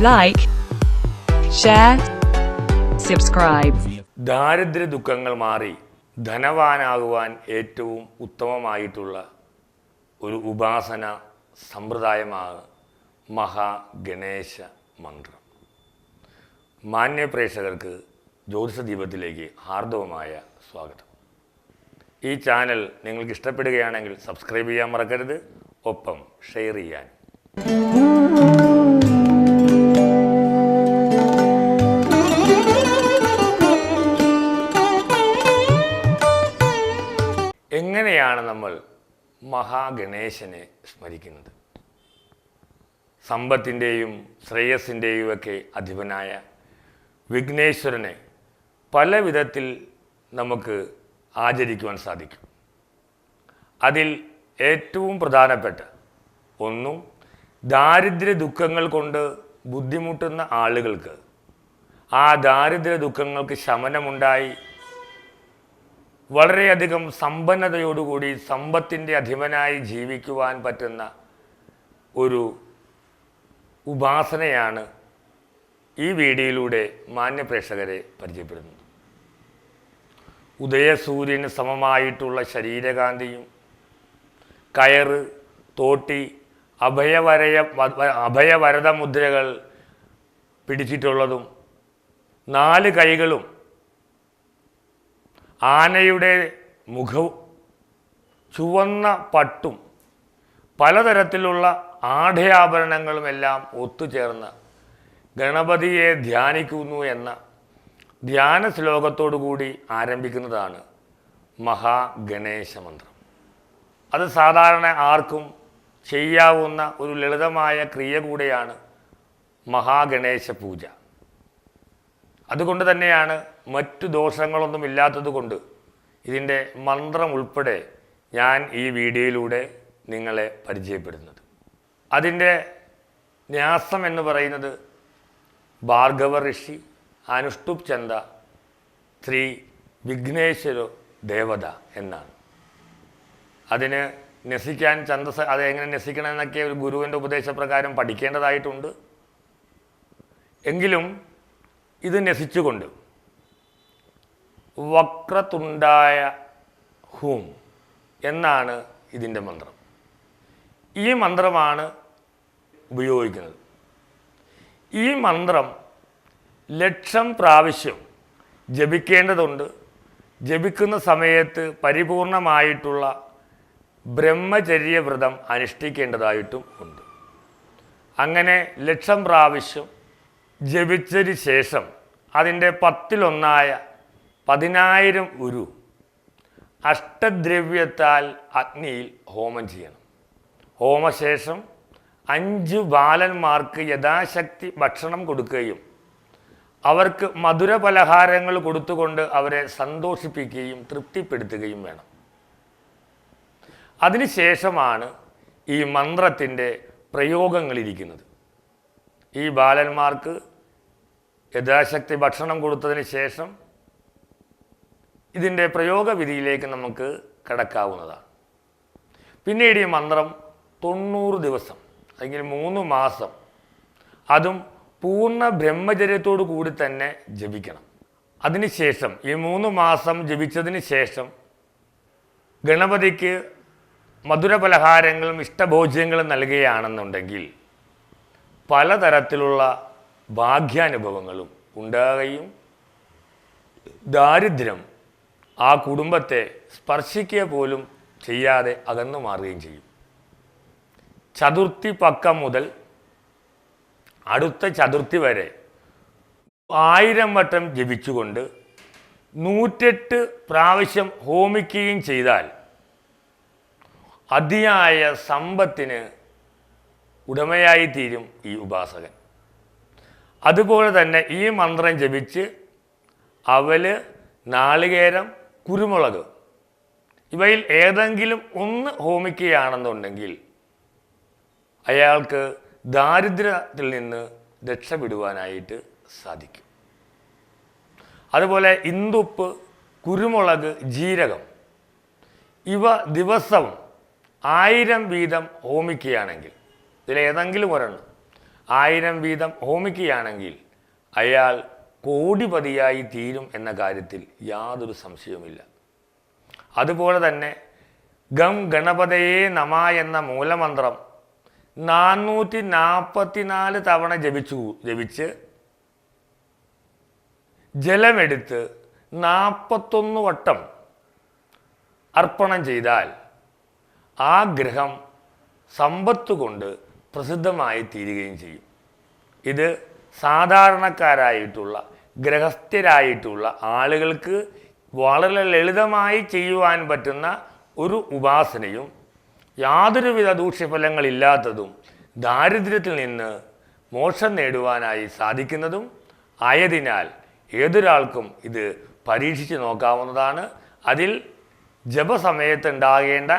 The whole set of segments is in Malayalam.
like, share, subscribe. ദാരിദ്ര്യ ദുഃഖങ്ങൾ മാറി ധനവാനാകുവാൻ ഏറ്റവും ഉത്തമമായിട്ടുള്ള ഒരു ഉപാസന സമ്പ്രദായമാണ് മഹാഗണേശ മന്ത്രം. മാന്യ പ്രേക്ഷകർക്ക് ജ്യോതിഷ ദീപത്തിലേക്ക് ഹാർദവമായ സ്വാഗതം. ഈ ചാനൽ നിങ്ങൾക്ക് ഇഷ്ടപ്പെടുകയാണെങ്കിൽ സബ്സ്ക്രൈബ് ചെയ്യാൻ മറക്കരുത്. ഒപ്പം ഷെയർ ചെയ്യാൻ. എങ്ങനെയാണ് നമ്മൾ മഹാഗണേശനെ സ്മരിക്കുന്നത്? സമ്പത്തിന്റെയും ശ്രേയസിന്റെയും ഒക്കെ അധിപനായ വിഘ്നേശ്വരനെ പല വിധത്തിൽ നമുക്ക് ആചരിക്കുവാൻ സാധിക്കും. അതിൽ ഏറ്റവും പ്രധാനപ്പെട്ട ഒന്നും ദാരിദ്ര്യ ദുഃഖങ്ങൾ കൊണ്ട് ബുദ്ധിമുട്ടുന്ന ആളുകൾക്ക് ആ ദാരിദ്ര്യ ദുഃഖങ്ങൾക്ക് ശമനമുണ്ടായി വളരെയധികം സമ്പന്നതയോടുകൂടി സമ്പത്തിന്റെ അധിപനായി ജീവിക്കുവാൻ പറ്റുന്ന ഒരു ഉപാസനയാണ് ഈ വീഡിയോയിലൂടെ മാന്യപ്രേക്ഷകരെ പരിചയപ്പെടുന്നത്. ഉദയസൂര്യന് സമമായിട്ടുള്ള ശരീരകാന്തിയും കയറ് തോട്ടി അഭയവരയ അഭയവരത മുദ്രകൾ പിടിച്ചിട്ടുള്ളതും നാല് കൈകളും ആനയുടെ മുഖവും ചുവന്ന പട്ടും പലതരത്തിലുള്ള ആഢയാഭരണങ്ങളുമെല്ലാം ഒത്തുചേർന്ന് ഗണപതിയെ ധ്യാനിക്കുന്നു എന്ന ധ്യാന ശ്ലോകത്തോടു കൂടി ആരംഭിക്കുന്നതാണ് മഹാഗണേശ മന്ത്രം അത് സാധാരണ ആർക്കും ചെയ്യാവുന്ന ഒരു ലളിതമായ ക്രിയ കൂടെയാണ് മഹാഗണേശ പൂജ. അതുകൊണ്ട് തന്നെയാണ് മറ്റു ദോഷങ്ങളൊന്നും ഇല്ലാത്തത് കൊണ്ട് ഇതിന്റെ മന്ത്രം ഉൾപ്പെടെ ഞാൻ ഈ വീഡിയോയിലൂടെ നിങ്ങളെ പരിചയപ്പെടുന്നത്. അതിന്റെ ന്യാസം എന്ന് പറയുന്നത് ഭാർഗവ ഋഷി അനുഷ്ടുപ് ചന്ദ ശ്രീ വിഘ്നേശ്വര ദേവത എന്നാണ്. അതിന് നസിക്കാൻ ഛന്ദസ് അത് എങ്ങനെ നസിക്കണം എന്നൊക്കെ ഒരു ഗുരുവിന്റെ ഉപദേശപ്രകാരം പഠിക്കേണ്ടതായിട്ടുണ്ട്. എങ്കിലും ഇത് നസിച്ചുകൊണ്ട് വക്രതുണ്ടായ ഹൂം എന്നാണ് ഇതിന്റെ മന്ത്രം. ഈ മന്ത്രമാണ് ഉപയോഗിക്കുന്നത്. ഈ മന്ത്രം ലക്ഷം പ്രാവശ്യം ജപിക്കേണ്ടതുണ്ട്. ജപിക്കുന്ന സമയത്ത് പരിപൂർണമായിട്ടുള്ള ബ്രഹ്മചര്യവ്രതം അനുഷ്ഠിക്കേണ്ടതായിട്ടും ഉണ്ട്. അങ്ങനെ ലക്ഷം പ്രാവശ്യം ജപിച്ചതിന് ശേഷം അതിന്റെ പത്തിലൊന്നായ പതിനായിരം ഉരു അഷ്ടദ്രവ്യത്താൽ അഗ്നിയിൽ ഹോമം ചെയ്യണം. ഹോമശേഷം അഞ്ച് ബാലന്മാർക്ക് യഥാശക്തി ഭക്ഷണം കൊടുക്കുകയും അവർക്ക് മധുര പലഹാരങ്ങൾ കൊടുത്തുകൊണ്ട് അവരെ സന്തോഷിപ്പിക്കുകയും തൃപ്തിപ്പെടുത്തുകയും വേണം. അതിനുശേഷമാണ് ഈ മന്ത്രത്തിന്റെ പ്രയോഗങ്ങളിരിക്കുന്നത്. ഈ ബാലന്മാർക്ക് യഥാശക്തി ഭക്ഷണം കൊടുത്തതിന് ശേഷം ഇതിന്റെ പ്രയോഗവിധിയിലേക്ക് നമുക്ക് കിടക്കാവുന്നതാണ്. പിന്നീട് ഈ മന്ത്രം തൊണ്ണൂറ് ദിവസം അല്ലെങ്കിൽ മൂന്ന് മാസം അതും പൂർണ ബ്രഹ്മചര്യത്തോടു കൂടി തന്നെ ജപിക്കണം. അതിനുശേഷം ഈ മൂന്ന് മാസം ജപിച്ചതിന് ശേഷം ഗണപതിക്ക് മധുരപലഹാരങ്ങളും ഇഷ്ടഭോജ്യങ്ങളും നൽകുകയാണെന്നുണ്ടെങ്കിൽ പലതരത്തിലുള്ള ഭാഗ്യാനുഭവങ്ങളും ഉണ്ടാകുകയും ദാരിദ്ര്യം ആ കുടുംബത്തെ സ്പർശിക്കുക പോലും ചെയ്യാതെ അകന്നു മാറുകയും ചെയ്യും. ചതുർത്ഥി പക്കം മുതൽ അടുത്ത ചതുർത്ഥി വരെ ആയിരം വട്ടം ജപിച്ചുകൊണ്ട് നൂറ്റെട്ട് പ്രാവശ്യം ഹോമിക്കുകയും ചെയ്താൽ അതിയായ സമ്പത്തിന് ഉടമയായി തീരും ഈ ഉപാസകൻ. അതുപോലെ തന്നെ ഈ മന്ത്രം ജപിച്ച് അവൽ നാളികേരം കുരുമുളക് ഇവയിൽ ഏതെങ്കിലും ഒന്ന് ഹോമിക്കുകയാണെന്നുണ്ടെങ്കിൽ അയാൾക്ക് ദാരിദ്ര്യത്തിൽ നിന്ന് രക്ഷപ്പെടുവാനായിട്ട് സാധിക്കും. അതുപോലെ ഇന്ദുപ്പ് കുരുമുളക് ജീരകം ഇവ ദിവസവും ആയിരം വീതം ഹോമിക്കുകയാണെങ്കിൽ ഇതിലേതെങ്കിലും ഒരെണ്ണം ആയിരം വീതം ഹോമിക്കുകയാണെങ്കിൽ അയാൾ കോടിപതിയായി തീരും എന്ന കാര്യത്തിൽ യാതൊരു സംശയവുമില്ല. അതുപോലെ തന്നെ ഗം ഗണപതയെ നമ എന്ന മൂലമന്ത്രം നാനൂറ്റി നാൽപ്പത്തിനാല് തവണ ജപിച്ചു ജപിച്ച് ജലമെടുത്ത് നാൽപ്പത്തൊന്ന് വട്ടം അർപ്പണം ചെയ്താൽ ആ ഗ്രഹം സമ്പത്ത് കൊണ്ട് പ്രസിദ്ധമായി തീരുകയും ചെയ്യും. ഇത് സാധാരണക്കാരായിട്ടുള്ള ഗ്രഹസ്ഥരായിട്ടുള്ള ആളുകൾക്ക് വളരെ ലളിതമായി ചെയ്യുവാൻ പറ്റുന്ന ഒരു ഉപാസനയും യാതൊരുവിധ ദൂഷ്യഫലങ്ങളില്ലാത്തതും ദാരിദ്ര്യത്തിൽ നിന്ന് മോക്ഷം നേടുവാനായി സാധിക്കുന്നതും ആയതിനാൽ ഏതൊരാൾക്കും ഇത് പരീക്ഷിച്ച് നോക്കാവുന്നതാണ്. അതിൽ ജപസമയത്തുണ്ടാകേണ്ട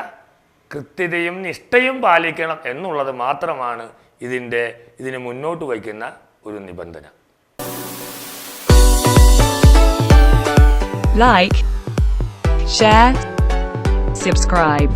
കൃത്യതയും നിഷ്ഠയും പാലിക്കണം എന്നുള്ളത് മാത്രമാണ് ഇതിന്റെ ഇതിന് മുന്നോട്ട് വയ്ക്കുന്ന ഒരു നിബന്ധന ലൈക്ക് ഷെയർ subscribe.